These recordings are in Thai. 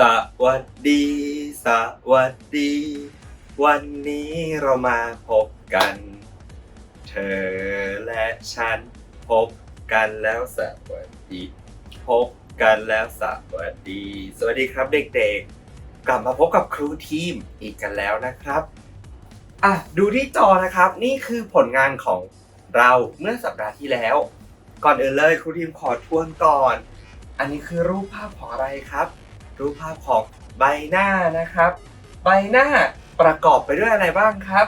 สวัสดี สวัสดี วันนี้เรามาพบกัน เธอและฉัน พบกันแล้วสวัสดี พบกันแล้วสวัสดี สวัสดีครับเด็กๆ กลับมาพบกับครูทีมอีกกันแล้วนะครับอะดูที่จอนะครับนี่คือผลงานของเราเมื่อสัปดาห์ที่แล้ว ก่อนอื่นเลยครูทีมขอทวนก่อน อันนี้คือรูปภาพของอะไรครับ รูปภาพของใบหน้านะครับ ใบหน้าประกอบไปด้วยอะไรบ้างครับ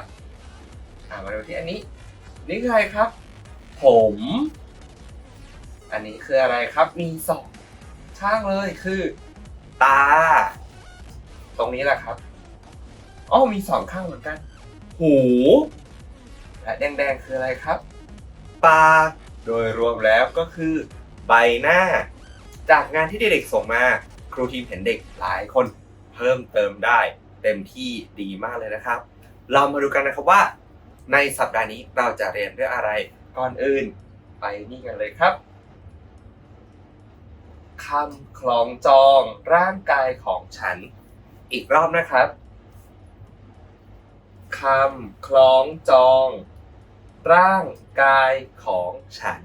อ่ามาดูที่อันนี้ นี่คืออะไรครับ ผม อันนี้คืออะไรครับ มีสองข้างเลยคือ ตา ตรงนี้แหละครับอ๋อมีสองข้างเหมือนกัน หู และแดงๆคืออะไรครับ ปาก โดยรวมแล้วก็คือ ใบหน้า จากงานที่เด็กๆส่งมา ครูทีมเห็นเด็กหลายคนเพิ่มเติมได้ เต็มที่ดีมากเลยนะครับ เรามาดูกันนะครับว่า ในสัปดาห์นี้เราจะเรียนเรื่องอะไรก่อนอื่น ไปนี่กันเลยครับคำคล้องจองร่างกายของฉัน อีกรอบนะครับคำคล้องจอง ร่างกายของฉัน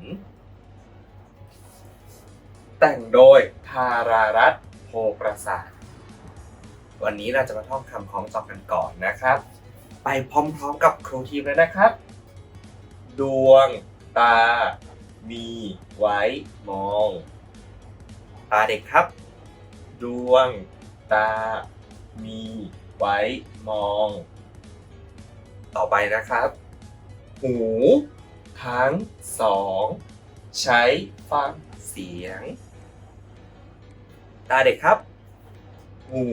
แต่งโดยธารารัตน์ ประสาท วันนี้เราจะมาท่องคำคล้องจองกันก่อนนะครับ ไปพร้อมๆกับครูทีมเลยนะครับ ดวงตา มีไว้มอง ตาเด็กครับ ดวงตา มีไว้มอง ต่อไปนะครับ หูทั้งสอง ใช้ฟังเสียง ตาเด็กครับ หู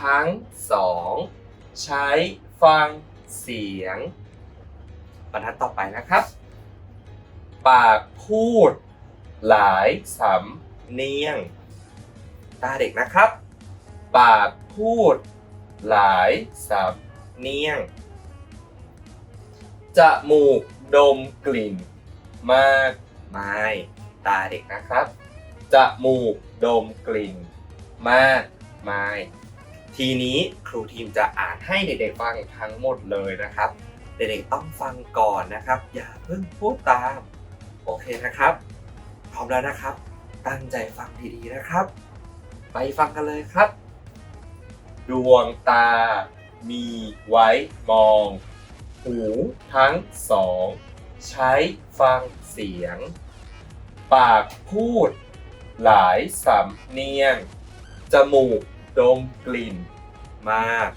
ทั้งสองใช้ฟังเสียง บรรทัดต่อไปนะครับ ปากพูด หลายสำเนียง ตาเด็กนะครับ ปากพูด หลายสำเนียงจมูกดมกลิ่น มากมายตาเด็กนะครับ จมูกดมกลิ่น มากมาย ทีนี้ครูทีมจะอ่านให้เด็กๆฟังทั้งหมดเลยนะครับ เด็กๆต้องฟังก่อนนะครับ อย่าเพิ่งพูดตาม โอเคนะครับ พร้อมแล้วนะครับ ตั้งใจฟังดีๆนะครับ ไปฟังกันเลยครับ ดวงตา มีไว้มอง หูทั้งสอง ใช้ฟังเสียง ปากพูด หลายสำเนียง จมูกดมกลิ่น มาก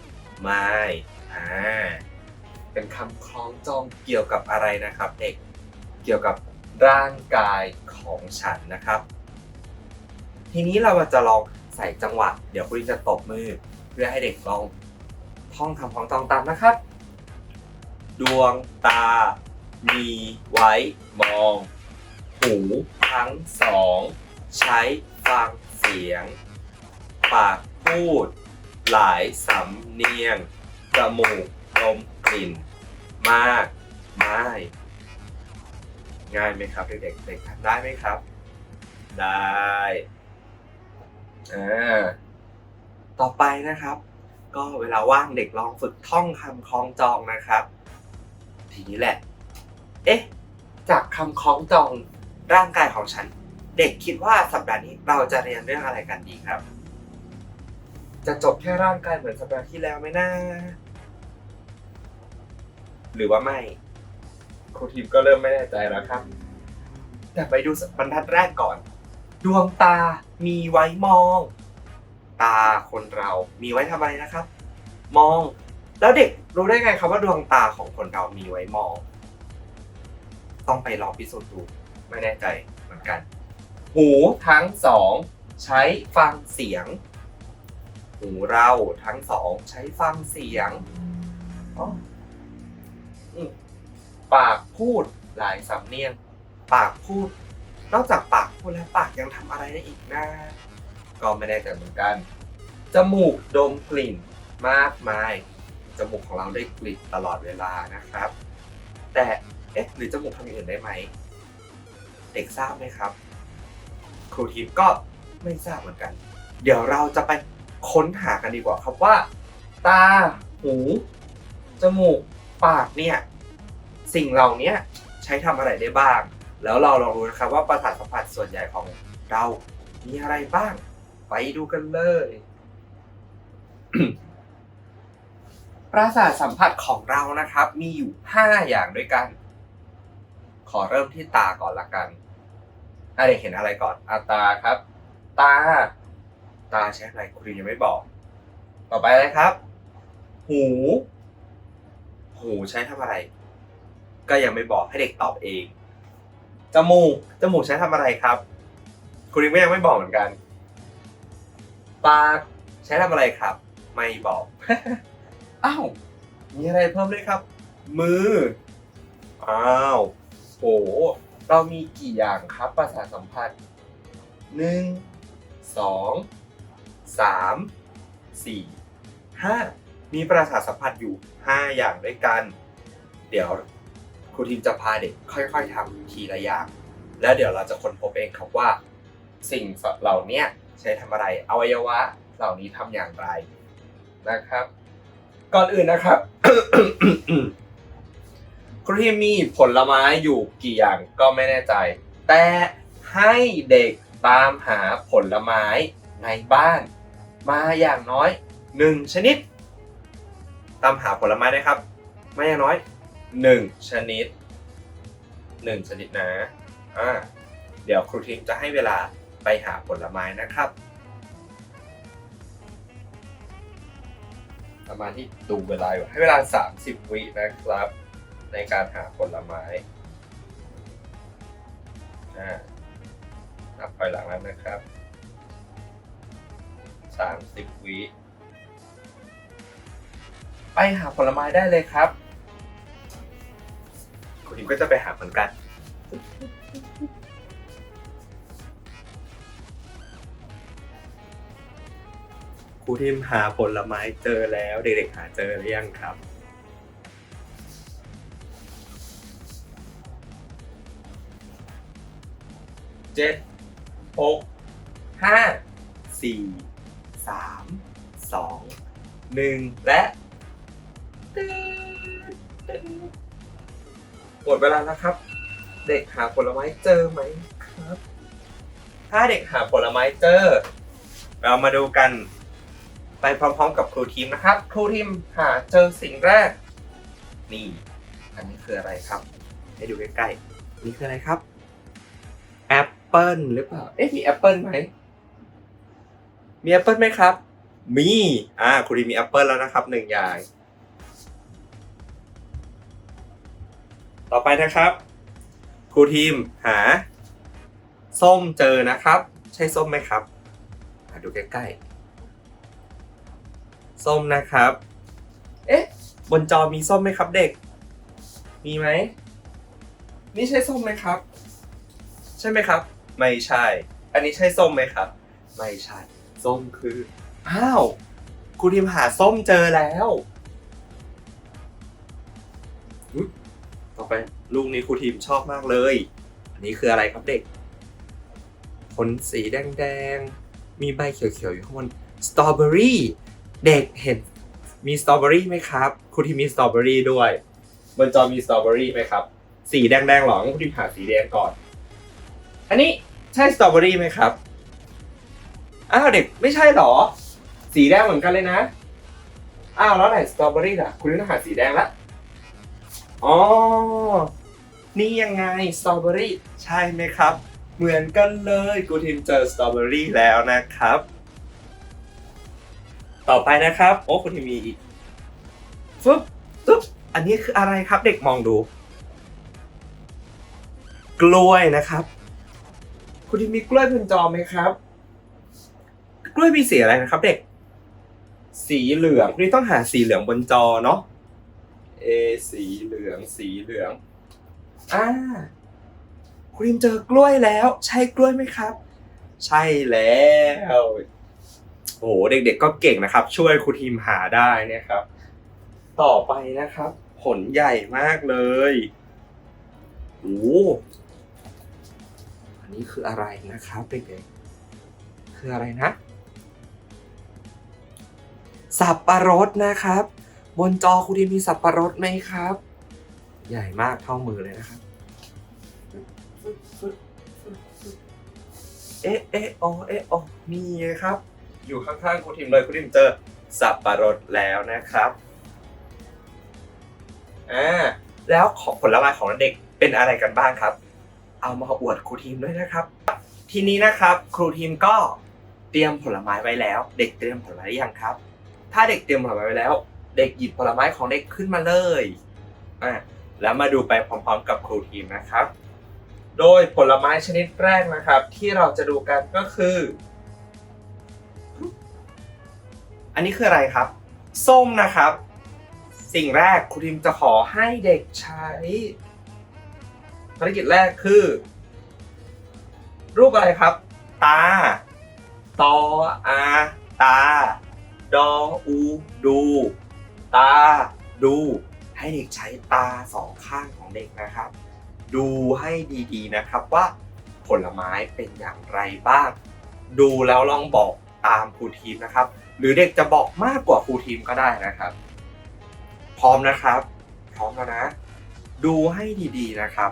มายอ่าเป็นคำคล้องจองเกี่ยวกับอะไรนะครับเด็กเกี่ยวกับร่างกายของฉันนะครับ ทีนี้เราจะลองใส่จังหวะ เดี๋ยวคุณจะตบมือ เพื่อให้เด็กลองท่องคำคล้องจองตามนะครับ ดวงตา มีไว้มอง หูทั้งสอง ใช้ฟังเสียง ปากพูด หลายสำเนียง จมูกดมกลิ่น มากไม่ง่ายไหมครับเด็กๆเด็กทำได้ไหมครับ ได้อ่าต่อไปนะครับ ก็เวลาว่างเด็กลองฝึกท่องคำคล้องจองนะครับ ทีนี้แหละ เอ๊ะ จากคำคล้องจองร่างกายของฉัน เด็กคิดว่าสัปดาห์นี้เราจะเรียนเรื่องอะไรกันดีครับ จะจบแค่ร่างกายเหมือนสัปดาห์ที่แล้วไหมนะหรือว่าไม่ครูทีมก็เริ่มไม่แน่ใจแล้วครับ แต่ไปดูบรรทัดแรกก่อน ดวงตามีไว้มอง ตาคนเรามีไว้ทำอะไรนะครับ มอง แล้วเด็กรู้ได้ไงครับว่าดวงตาของคนเรามีไว้มอง ต้องไปลองพิสูจน์ดูไม่แน่ใจเหมือนกัน หูทั้งสองใช้ฟังเสียง หูเราทั้งสองใช้ฟังเสียงปากพูดหลายสำเนียง ปากพูด นอกจากปากพูดแล้วปากยังทำอะไรได้อีกนะก็ไม่แน่ใจเหมือนกัน จมูกดมกลิ่นมากมาย จมูกของเราได้กลิ่นตลอดเวลานะครับ แต่เอ๊ะหรือจมูกทำอย่างอื่นได้ไหม เด็กทราบไหมครับ ครูทีมก็ไม่ทราบเหมือนกัน เดี๋ยวเราจะไปค้นหากันดีกว่าครับว่า ตา หู จมูก ปากเนี่ย สิ่งเหล่านี้ใช้ทำอะไรได้บ้าง แล้วเราลองดูนะครับว่าประสาทสัมผัสส่วนใหญ่ของเรามีอะไรบ้าง ไปดูกันเลย ประสาทสัมผัสของเรานะครับ มีอยู่ 5 อย่างด้วยกัน ขอเริ่มที่ตาก่อนละกัน อะเด็กเห็นอะไรก่อนอาตาครับ ตา ตาใช้อะไรคุณยังไม่บอก ต่อไปเลยครับ หู หูใช้ทำอะไร ก็ยังไม่บอกให้เด็กตอบเอง จมูก จมูกใช้ทำอะไรครับ คุณยังไม่ยังไม่บอกเหมือนกัน ปากใช้ทำอะไรครับ ไม่บอก อ้าว มีอะไรเพิ่มด้วยครับ มือ อ้าว โห เรามีกี่อย่างครับประสาทสัมผัสหนึ่งสองสามสี่ห้ามีประสาทสัมผัสอยู่ห้าอย่างด้วยกัน เดี๋ยวครูทีมจะพาเด็กค่อยๆทำทีละอย่าง แล้วเดี๋ยวเราจะค้นพบเองครับว่า สิ่งเหล่านี้ใช้ทำอะไร อวัยวะเหล่านี้ทำอย่างไรนะครับ ก่อนอื่นนะครับ ครูทีมมีผลไม้อยู่กี่อย่างก็ไม่แน่ใจ แต่ให้เด็กตามหาผลไม้ในบ้าน มาอย่างน้อยหนึ่งชนิด ตามหาผลไม้นะครับไม่อย่างน้อยหนึ่งชนิดหนึ่งชนิดนะอ่าเดี๋ยวครูทีมจะให้เวลาไปหาผลไม้นะครับประมาณที่ดูเวลาอยู่ให้เวลา 30 วินะครับ ในการหาผลไม้อ่านับถอยหลังแล้วนะครับ 30 วิ ไปหาผลไม้ได้เลยครับคุณทิมก็จะไปหาเหมือนกัน ครูทิมหาผลไม้เจอแล้ว เด็กๆหาเจอหรือยังครับ เจ็ดหกห้าสี่สามสองหนึ่งและหมดเวลาแล้วครับ เด็กหาผลไม้เจอไหมครับ ถ้าเด็กหาผลไม้เจอ เรามาดูกัน ไปพร้อมๆ กับครูทีมนะครับ ครูทีมหาเจอสิ่งแรก นี่ อันนี้คืออะไรครับ ให้ดูใกล้ๆนี่คืออะไรครับ เปิลหรือเปล่า เอ๊ะมีแอปเปิลไหม มีแอปเปิลไหมครับ มี อ่าครูทีมมีแอปเปิลแล้วนะครับหนึ่งอย่าง ต่อไปนะครับ ครูทีมหา ส้มเจอนะครับ ใช่ส้มไหมครับมาดูใกล้ๆ ส้มนะครับ เอ๊ะ บนจอมีส้มไหมครับเด็ก มีไหม นี่ใช่ส้มไหมครับ ใช่ไหมครับ ไม่ใช่ อันนี้ใช่ส้มไหมครับ ไม่ใช่ ส้มคือ อ้าวครูทีมหาส้มเจอแล้วอุ๊ยต่อไปลูกนี้ครูทีมชอบมากเลย อันนี้คืออะไรครับเด็ก ผลสีแดงๆ มีใบเขียวๆอยู่ข้างบน สตรอเบอรี่ เด็กเห็น มีสตรอเบอรี่ไหมครับครูทีมมีสตรอเบอรี่ด้วย บนจอมีสตรอเบอรี่ไหมครับ สีแดงๆหรองั้นครูทีมหาสีแดงก่อน อันนี้ ช่สตรอเบอรี่ไหมครับ อ้าวเด็กไม่ใช่หรอ สีแดงเหมือนกันเลยนะ อ้าวแล้วไหนสตรอเบอรี่ล่ะ คุณต้องหาสีแดงละ อ๋อ นี่ยังไงสตรอเบอรี่ใช่ไหมครับ เหมือนกันเลยกูทิมเจอสตรอเบอรี่แล้วนะครับ ต่อไปนะครับ โอ้คุณทิมมีอีกฟึบฟึบอันนี้คืออะไรครับเด็กมองดู กล้วยนะครับ คุณทิมมีกล้วยบนจอไหมครับ กล้วยมีสีอะไรนะครับ เด็ก สีเหลืองคุณนี่ต้องหาสีเหลืองบนจอเนาะเอสีเหลือง สีเหลืองอ่าคุณทิมเจอกล้วยแล้ว ใช่กล้วยไหมครับ ใช่แล้วโอ้โหเด็กๆก็เก่งนะครับ ช่วยครูทีมหาได้นะครับ ต่อไปนะครับ ผลใหญ่มากเลยโอ้ นนี้คืออะไรนะครับเด็กๆคืออะไรนะ สับปะรดนะครับ บนจอครูทีมมีสับปะรดไหมครับ ใหญ่มากเท่ามือเลยนะครับเอ๊ะเอ๊ะอ๋อเอ๊ะอ๋อมีครับ อยู่ข้างๆครูทีมเลยครูทีมเจอสับปะรดแล้วนะครับอ่าแล้วของผลไม้ของเด็กเป็นอะไรกันบ้างครับ เอามาอวดครูทีมด้วยนะครับ ทีนี้นะครับ ครูทีมก็เตรียมผลไม้ไว้แล้ว เด็กเตรียมผลไม้ยังครับ ถ้าเด็กเตรียมผลไม้ไว้แล้ว เด็กหยิบผลไม้ของเด็กขึ้นมาเลยอ่าแล้วมาดูไปพร้อม ๆ กับครูทีมนะครับ โดยผลไม้ชนิดแรกนะครับ ที่เราจะดูกันก็คือ อันนี้คืออะไรครับ ส้มนะครับ สิ่งแรกครูทีมจะขอให้เด็กใช้ ภารกิจแรกคือ รูปอะไรครับ ตา ตออา ตา ดออู ดู ตา ดู ให้เด็กใช้ตาสองข้างของเด็กนะครับ ดูให้ดีๆนะครับว่าผลไม้เป็นอย่างไรบ้าง ดูแล้วลองบอกตามครูทีมนะครับ หรือเด็กจะบอกมากกว่าครูทีมก็ได้นะครับ พร้อมนะครับ พร้อมแล้วนะ ดูให้ดีๆนะครับ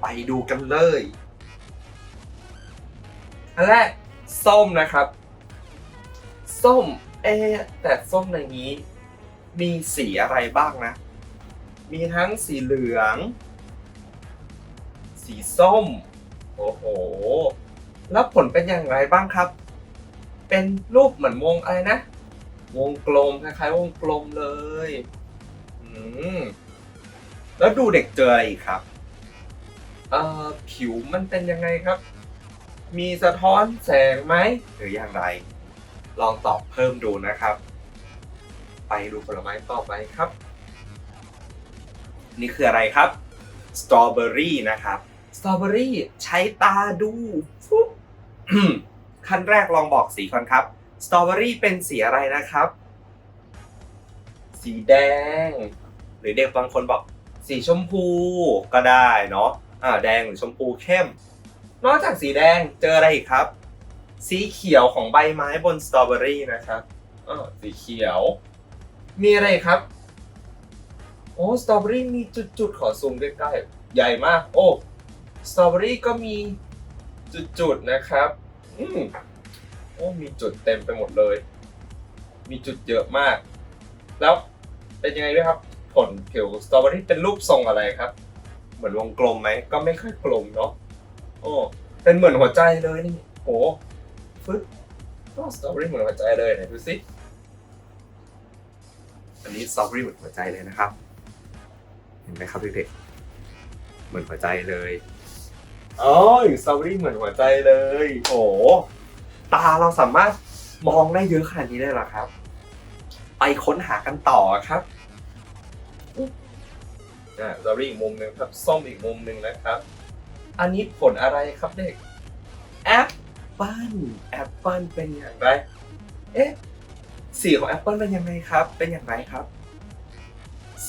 ไปดูกันเลย อันแรกส้มนะครับ ส้ม เอแต่ส้มในนี้ มีสีอะไรบ้างนะ มีทั้งสีเหลือง สีส้ม โอ้โห แล้วผลเป็นอย่างไรบ้างครับ เป็นรูปเหมือนวงอะไรนะ วงกลมคล้ายๆวงกลมเลย อืม แล้วดูเด็กเจออะไรอีกครับ เอ่อผิวมันเป็นยังไงครับ มีสะท้อนแสงไหมหรืออย่างไร ลองตอบเพิ่มดูนะครับ ไปดูผลไม้ต่อไปครับ นี่คืออะไรครับสตรอเบอรี่นะครับสตรอเบอรี่ใช้ตาดูฟุ๊บขั้นแรกลองบอกสีก่อนครับสตรอเบอรี่เป็นสีอะไรนะครับ สีแดง หรือเด็กบางคนบอกสีชมพูก็ได้เนาะ อ่าแดงหรือชมพูเข้ม นอกจากสีแดงเจออะไรอีกครับ สีเขียวของใบไม้บนสตรอเบอรี่นะครับอ่าสีเขียว มีอะไรครับ โอ้สตรอเบอรี่มีจุดๆขอซูมใกล้ๆใหญ่มาก โอ้สตรอเบอรี่ก็มีจุดๆนะครับ อืมโอ้มีจุดเต็มไปหมดเลย มีจุดเยอะมาก แล้วเป็นยังไงด้วยครับ ผลผิวสตรอเบอรี่เป็นรูปทรงอะไรครับ เหมือนวงกลมไหม ก็ไม่ค่อยกลมเนาะโอ้เป็นเหมือนหัวใจเลยนี่โหฟึ๊บก็สตรอเบอรี่เหมือนหัวใจเลยไหนดูสิอันนี้สตรอเบอรี่เหมือนหัวใจเลยนะครับ เห็นไหมครับเด็กๆเหมือนหัวใจเลยอ๋อสตรอเบอรี่เหมือนหัวใจเลย โอ้ตาเราสามารถมองได้เยอะขนาดนี้ได้เหรอครับ ไปค้นหากันต่อครับ อ่าสตรอเบอรี่อีกมุมหนึ่งครับส้มอีกมุมหนึ่งนะครับ อันนี้ผลอะไรครับเด็กแอปเปิ้ลแอปเปิ้ลเป็นอย่างไรเอ๊ะสีของแอปเปิ้ลเป็นยังไงครับ เป็นอย่างไรครับ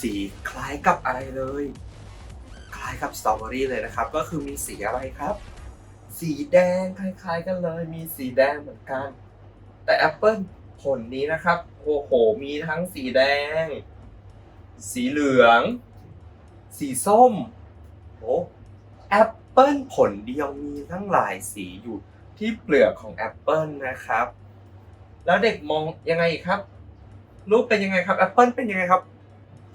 สีคล้ายกับอะไรเลย คล้ายกับสตรอเบอรี่เลยนะครับ ก็คือมีสีอะไรครับ สีแดงคล้าย ๆ กันเลย มีสีแดงเหมือนกัน แต่แอปเปิ้ลผลนี้นะครับ โอ้โห มีทั้งสีแดง สีเหลือง สีส้มโอ้แอปเปิลผลเดียวมีทั้งหลายสีอยู่ที่เปลือกของแอปเปิลนะครับ แล้วเด็กมองยังไงครับ รูปเป็นยังไงครับแอปเปิลเป็นยังไงครับ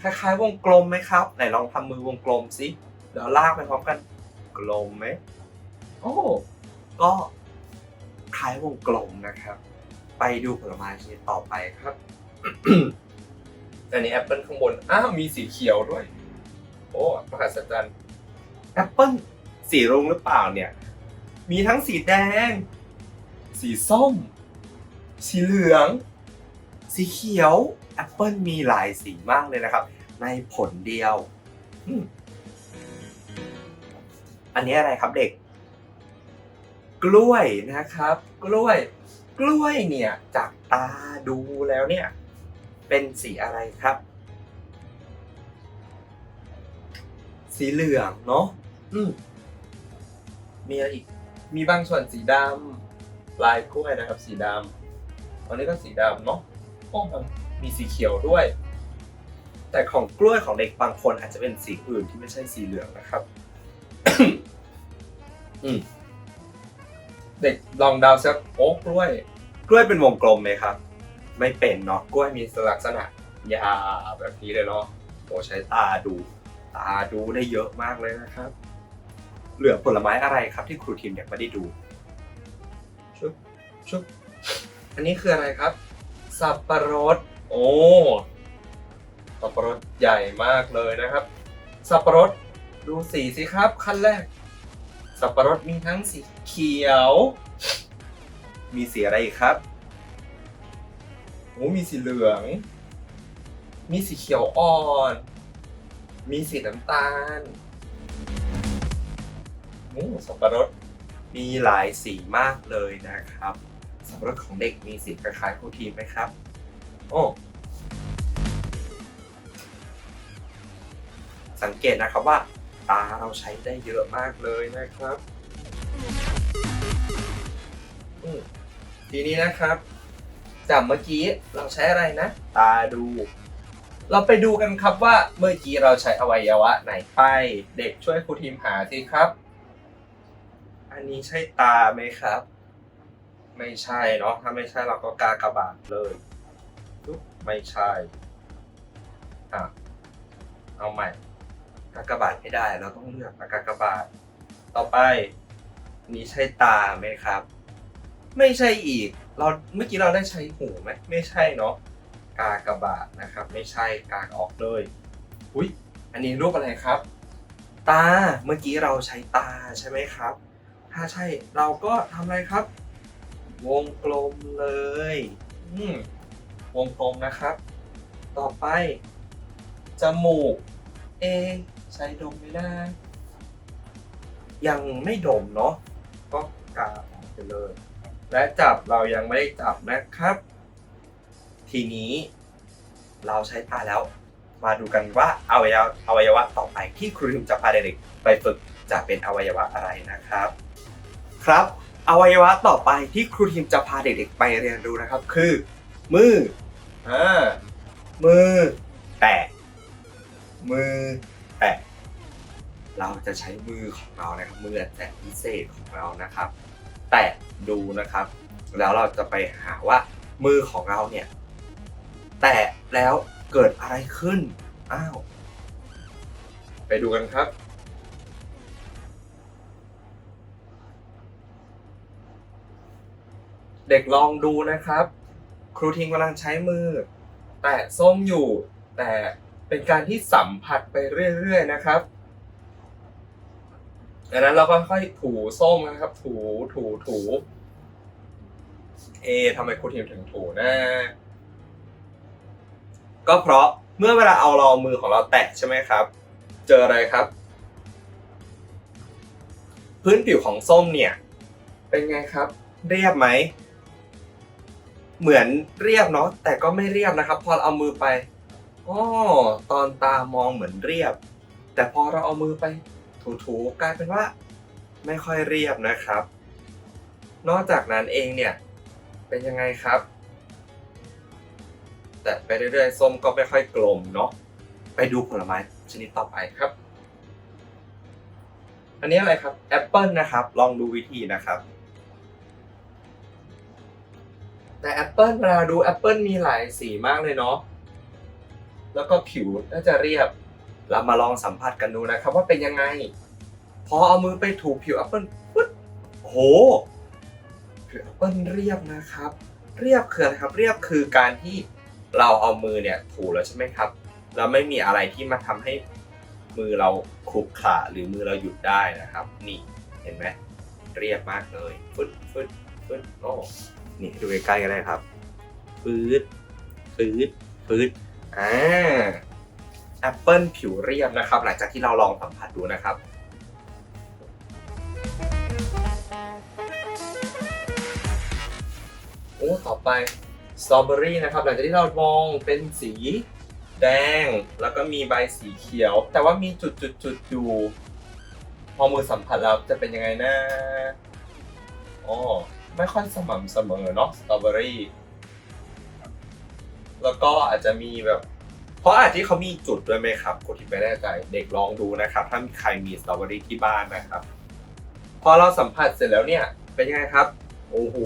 คล้ายๆ วงกลมไหมครับ ไหนลองทำมือวงกลมสิเดี๋ยวลากไปพร้อมกัน กลมไหมโอ้ก็คล้ายวงกลมนะครับ ไปดูผลไม้ชนิดต่อไปครับ อันนี้แอปเปิลข้างบน อ้าวมีสีเขียวด้วย อ้มหัศจรรย์แอปเปิ้ลสีรุ้งหรือเปล่าเนี่ย มีทั้งสีแดง สีส้ม สีเหลือง สีเขียวแอปเปิ้ลมีหลายสีมากเลยนะครับ ในผลเดียว อันนี้อะไรครับเด็ก กล้วยนะครับ กล้วย กล้วยเนี่ยจากตาดูแล้วเนี่ย เป็นสีอะไรครับ สีเหลืองเนาะอืมมีอะไรอีก มีบางส่วนสีดำลายกล้วยนะครับ สีดำอันนี้ก็สีดำเนาะโอ้มันมีสีเขียวด้วย แต่ของกล้วยของเด็กบางคนอาจจะเป็นสีอื่นที่ไม่ใช่สีเหลืองนะครับ อืมเด็กลองเดาสักโอ้กล้วย กล้วยเป็นวงกลมไหมครับ ไม่เป็นเนาะกล้วยมีลักษณะยาวแบบนี้เลยเนาะโอ้ใช้ตาดู ตาดูได้เยอะมากเลยนะครับ เหลือผลไม้อะไรครับที่ครูทีมยังไม่ได้ดู ชุบชุบอันนี้คืออะไรครับ สับปะรด โอ้สับปะรดใหญ่มากเลยนะครับ สับปะรดดูสีสิครับขั้นแรก สับปะรดมีทั้งสีเขียว มีสีอะไรอีกครับโอ้มีสีเหลือง มีสีเขียวอ่อน มีสีน้ำตาลโอ้สับปะรดมีหลายสีมากเลยนะครับ สับปะรดของเด็กมีสีคล้ายๆครูทีมไหมครับ โอ้สังเกตนะครับว่า ตาเราใช้ได้เยอะมากเลยนะครับทีนี้นะครับจากเมื่อกี้เราใช้อะไรนะ ตาดู เราไปดูกันครับว่าเมื่อกี้เราใช้อวัยวะไหนไป เด็กช่วยครูทีมหาสิครับ อันนี้ใช่ตาไหมครับ ไม่ใช่เนาะถ้าไม่ใช่เราก็กากระบาทเลยไม่ใช่อะเอาใหม่กากบาทไม่ได้เราต้องเลือกกากบาท ต่อไป นี้ใช่ตาไหมครับ ไม่ใช่อีก เราเมื่อกี้เราได้ใช้หูไหมไม่ใช่เนาะ กากบาทนะครับ ไม่ใช่กากออกเลยอุ้ยอันนี้รูปอะไรครับ ตาเมื่อกี้เราใช้ตาใช่ไหมครับ ถ้าใช่เราก็ทำอะไรครับ วงกลมเลยอืมวงกลมนะครับ ต่อไป จมูก เอ ใช้ดมไม่ได้ ยังไม่ดมเนาะก็กาออกไปเลย และจับเรายังไม่ได้จับนะครับ ทีนี้เราใช้ตาแล้ว มาดูกันว่าอวัยวะอวัยวะต่อไปที่ครูทิมจะพาเด็กๆไปฝึกจะเป็นอวัยวะอะไรนะครับ ครับ อวัยวะต่อไปที่ครูทิมจะพาเด็กๆไปเรียนรู้นะครับ คือ มืออ่ามือ แตะมือ แตะเราจะใช้มือของเรานะครับมือแตะพิเศษของเรานะครับ แตะดูนะครับ แล้วเราจะไปหาว่ามือของเราเนี่ย แตะแล้วเกิดอะไรขึ้น อ้าว ไปดูกันครับ เด็กลองดูนะครับ ครูทิงกำลังใช้มือ แตะส้มอยู่ แต่เป็นการที่สัมผัสไปเรื่อยๆนะครับดังนั้นเราก็ค่อยๆถูส้มนะครับ ถูถูถู เอทำไมครูทิมถึงถูนะ ก็เพราะเมื่อเวลาเอารอมือของเราแตะใช่ไหมครับ เจออะไรครับ พื้นผิวของส้มเนี่ย เป็นไงครับ เรียบไหม เหมือนเรียบเนาะแต่ก็ไม่เรียบนะครับ พอเราเอามือไปอ๋อตอนตามองเหมือนเรียบ แต่พอเราเอามือไป ถูๆกลายเป็นว่า ไม่ค่อยเรียบนะครับ นอกจากนั้นเองเนี่ย เป็นยังไงครับ แต่ไปเรื่อยๆส้มก็ไม่ค่อยกลมเนาะไปดูผลไม้ชนิดต่อไปครับ อันนี้อะไรครับแอปเปิลนะครับ ลองดูวิธีนะครับ แต่แอปเปิลเวลาดูแอปเปิลมีหลายสีมากเลยเนาะแล้วก็ผิวน่าจะเรียบ เรามาลองสัมผัสกันดูนะครับ ว่าเป็นยังไง พอเอามือไปถูผิวแอปเปิลปึ๊ดโอ้โหผิวแอปเปิลเรียบนะครับ เรียบคืออะไรครับ เรียบคือการที่ เราเอามือเนี่ยถูแล้วใช่ไหมครับ แล้วไม่มีอะไรที่มาทำให้มือเราคลุกขระหรือมือเราหยุดได้นะครับ นี่เห็นไหมเรียบมากเลยฟึดฟึดฟึดโอ้นี่ดูใกล้ๆกันได้ครับฟืดฟืดฟืดอ่าแอปเปิลผิวเรียบนะครับ หลังจากที่เราลองสัมผัสดูนะครับโอ้ต่อไป สตรอเบอรี่นะครับหลังจากที่เรามองเป็นสีแดง แล้วก็มีใบสีเขียว แต่ว่ามีจุดจุดจุดอยู่พอมือสัมผัสแล้วจะเป็นยังไงนะอ๋อไม่ค่อยสม่ำเสมอเนาะสตรอเบอรี่แล้วก็อาจจะมีแบบ เพราะอาจที่เขามีจุดด้วยไหมครับคนที่ไม่แน่ใจเด็กลองดูนะครับ ถ้ามีใครมีสตรอเบอรี่ที่บ้านนะครับ พอเราสัมผัสเสร็จแล้วเนี่ย เป็นยังไงครับ โอ้โห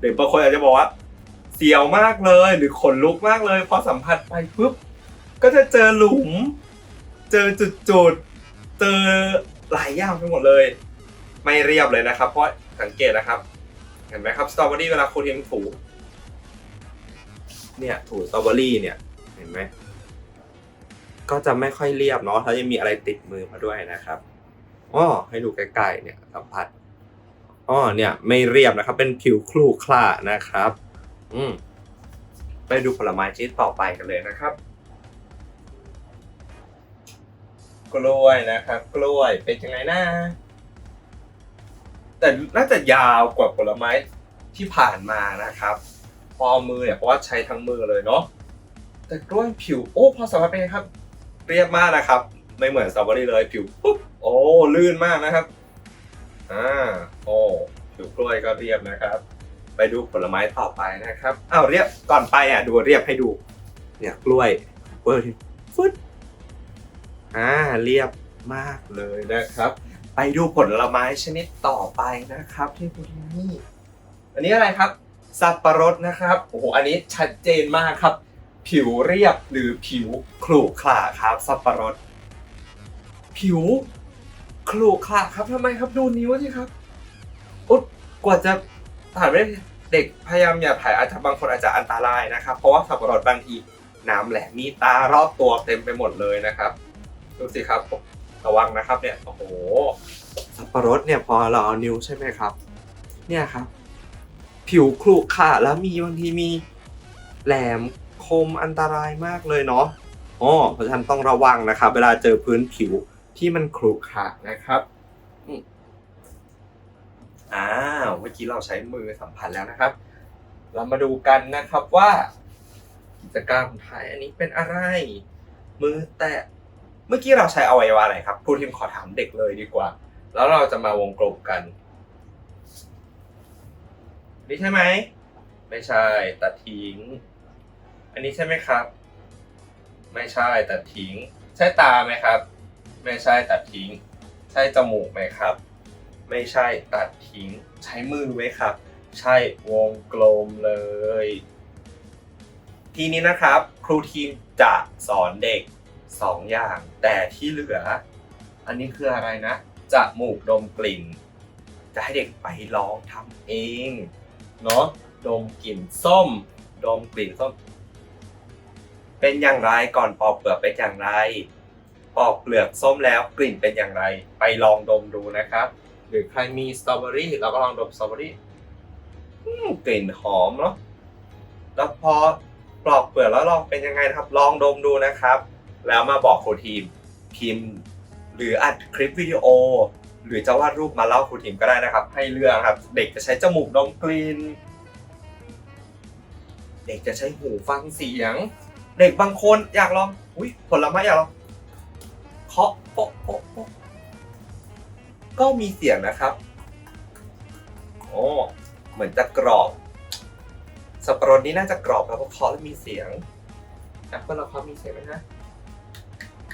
เด็กบางคนอาจจะบอกว่า เสียวมากเลยหรือขนลุกมากเลย พอสัมผัสไปปุ๊บก็จะเจอหลุม เจอจุดๆ เจอหลายอย่างไปหมดเลย ไม่เรียบเลยนะครับ เพราะสังเกตนะครับ เห็นไหมครับสตรอเบอรี่เวลาครูเทียมถูเนี่ยถูสตรอเบอรี่เนี่ยเห็นไหมก็จะไม่ค่อยเรียบเนาะแล้วยังมีอะไรติดมือมาด้วยนะครับอ๋อให้ดูใกล้ๆเนี่ยสัมผัสอ๋อเนี่ยไม่เรียบนะครับ เป็นผิวคลุขระนะครับ อืมไปดูผลไม้ชนิดต่อไปกันเลยนะครับ กล้วยนะครับ กล้วยเป็นยังไงนะแต่น่าจะยาวกว่าผลไม้ที่ผ่านมานะครับ พอมือเนี่ยเพราะว่าใช้ทั้งมือเลยเนาะแต่กล้วยผิวโอ้พอสามารถเป็นไงครับ เรียบมากนะครับ ไม่เหมือนสตรอเบอรี่เลยผิวปุ๊บโอ้ลื่นมากนะครับอ่าโอ้ผิวกล้วยก็เรียบนะครับ ไปดูผลไม้ต่อไปนะครับอ้าวเรียบก่อนไปอะดูเรียบให้ดู เนี่ยกล้วยกล้วยฟึดอ่าเรียบมากเลยนะครับ ไปดูผลไม้ชนิดต่อไปนะครับ ที่คุณนี่อันนี้อะไรครับสับปะรดนะครับโอ้โหอันนี้ชัดเจนมากครับ ผิวเรียบหรือผิวขรุขระครับสับปะรด ผิวขรุขระครับทำไมครับดูนิ้วสิครับอุดกว่าจะ ผ่านไปได้เด็กพยายามอย่าถ่ายอาจจะบางคนอาจจะอันตรายนะครับ เพราะว่าสับปะรดบางทีน้ำแหลมมีตารอบตัวเต็มไปหมดเลยนะครับ ดูสิครับระวังนะครับเนี่ยโอ้โหสับปะรดเนี่ยพอเราเอานิ้วใช่ไหมครับ เนี่ยครับ ผิวขรุขระแล้วมีบางทีมีแหลมคมอันตรายมากเลยเนาะอ๋อเพราะฉะนั้นต้องระวังนะครับ เวลาเจอพื้นผิวที่มันขรุขระนะครับ อ้าวเมื่อกี้เราใช้มือสัมผัสแล้วนะครับ เรามาดูกันนะครับว่า กิจกรรมถ่ายอันนี้เป็นอะไร มือแตะเมื่อกี้เราใช้อวัยวะอะไรครับครูทีมขอถามเด็กเลยดีกว่า แล้วเราจะมาวงกลมกันนี่ใช่ไหมไม่ใช่ตัดทิ้ง อันนี้ใช่ไหมครับ ไม่ใช่ตัดทิ้ง ใช่ตาไหมครับ ไม่ใช่ตัดทิ้ง ใช่จมูกไหมครับ ไม่ใช่ตัดทิ้ง ใช้มือไหมครับ ใช่วงกลมเลย ทีนี้นะครับ ครูทีมจะสอนเด็กสองอย่าง แต่ที่เหลือ อันนี้คืออะไรนะจะหมูกดมกลิ่น จะให้เด็กไปลองทำเองเนาะดมกลิ่นส้ม ดมกลิ่นส้ม เป็นอย่างไรก่อนปอกเปลือกเป็นอย่างไรปอกเปลือกส้มแล้วกลิ่นเป็นอย่างไร ไปลองดมดูนะครับ หรือใครมีสตรอเบอรี่เราก็ลองดมสตรอเบอรี่กลิ่นหอมเนาะแล้วพอปลอกเปลือกแล้วลองเป็นยังไงครับ ลองดมดูนะครับ แล้วมาบอกครูทีมพิมพ์ หรืออัดคลิปวิดีโอ หรือจะวาดรูปมาเล่าครูทีมก็ได้นะครับ ให้เลือกครับ เด็กจะใช้จมูกดมกลิ่นเด็กจะใช้หูฟังเสียง เด็กบางคนอยากลองอุ้ยผลไม้อยากลองเคาะโป๊ะโป๊ะโป๊ะ ก็มีเสียงนะครับโอ้เหมือนจะกรอบ สับปะรดนี้น่าจะกรอบแล้วเพราะเคาะแล้วมีเสียงแอปเปิลเราเคาะมีเสียงไหมนะ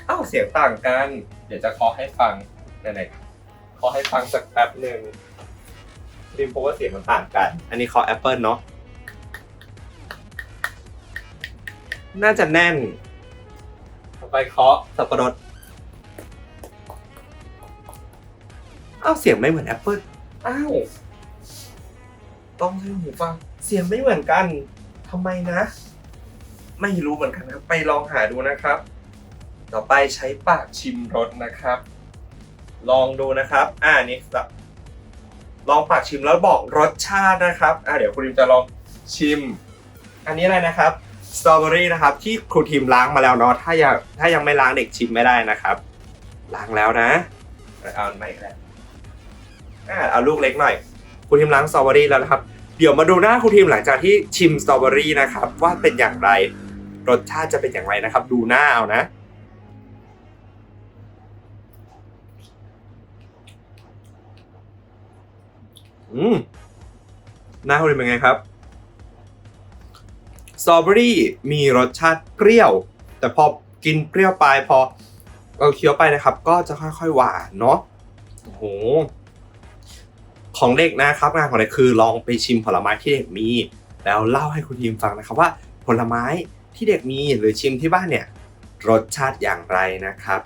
อ้าวเสียงต่างกัน เดี๋ยวจะเคาะให้ฟังไหนๆเคาะให้ฟังสักแป๊บหนึ่งดิมพราะว่าเสียงมันต่างกัน อันนี้เคาะแอปเปิลเนาะน่าจะแน่น ต่อไปเคาะสับปะรด อ้าวเสียงไม่เหมือนแอปเปิลอ้าวต้องใช้หูฟัง เสียงไม่เหมือนกันทำไมนะ ไม่รู้เหมือนกันครับ ไปลองหาดูนะครับ ต่อไปใช้ปากชิมรสนะครับ ลองดูนะครับ อ่านี่สับลองปากชิมแล้วบอกรสชาตินะครับ อ่าเดี๋ยวคุณดิมจะลองชิม อันนี้อะไรนะครับสตรอเบอรี่นะครับ ที่ครูทีมล้างมาแล้วเนาะถ้ายังถ้ายังไม่ล้างเด็กชิมไม่ได้นะครับ ล้างแล้วนะเอาใหม่ก็ได้ อ่าเอาลูกเล็กหน่อยครูทีมล้างสตรอเบอรี่แล้วนะครับ เดี๋ยวมาดูหน้าครูทีมหลังจากที่ชิมสตรอเบอรี่นะครับว่าเป็นอย่างไร รสชาติจะเป็นอย่างไรนะครับ ดูหน้าเอานะ อืม หน้าครูทีมเป็นไงครับสตรอเบอรี่มีรสชาติเปรี้ยว แต่พอกินเปรี้ยวไปพอเราเคี้ยวไปนะครับ ก็จะค่อยๆหวานเนาะโอ้โห ของเด็กนะครับงานของเด็กคือลองไปชิมผลไม้ที่เด็กมี แล้วเล่าให้คุณทีมฟังนะครับว่าผลไม้ที่เด็กมีหรือชิมที่บ้านเนี่ยรสชาติอย่างไรนะครับ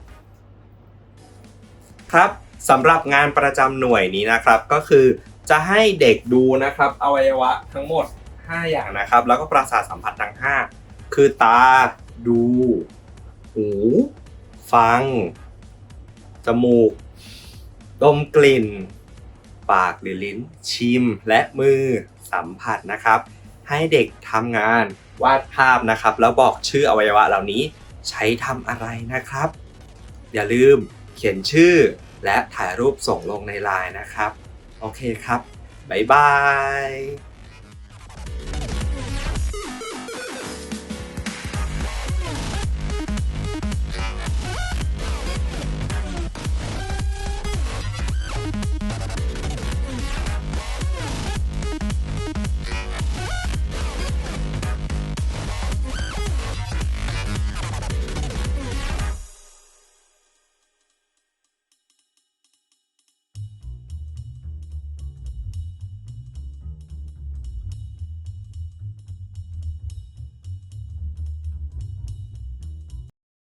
ครับสำหรับงานประจำหน่วยนี้นะครับ ก็คือจะให้เด็กดูนะครับอวัยวะทั้งหมด 5 อย่างนะครับ แล้วก็ประสาทสัมผัสทั้ง 5 คือตา ดู หู ฟัง จมูก ดมกลิ่น ปากหรือลิ้น ชิมและมือสัมผัสนะครับ ให้เด็กทำงานวาดภาพนะครับ แล้วบอกชื่ออวัยวะเหล่านี้ใช้ทำอะไรนะครับ อย่าลืมเขียนชื่อและถ่ายรูปส่งลงในไลน์นะครับ โอเคครับ บ๊ายบาย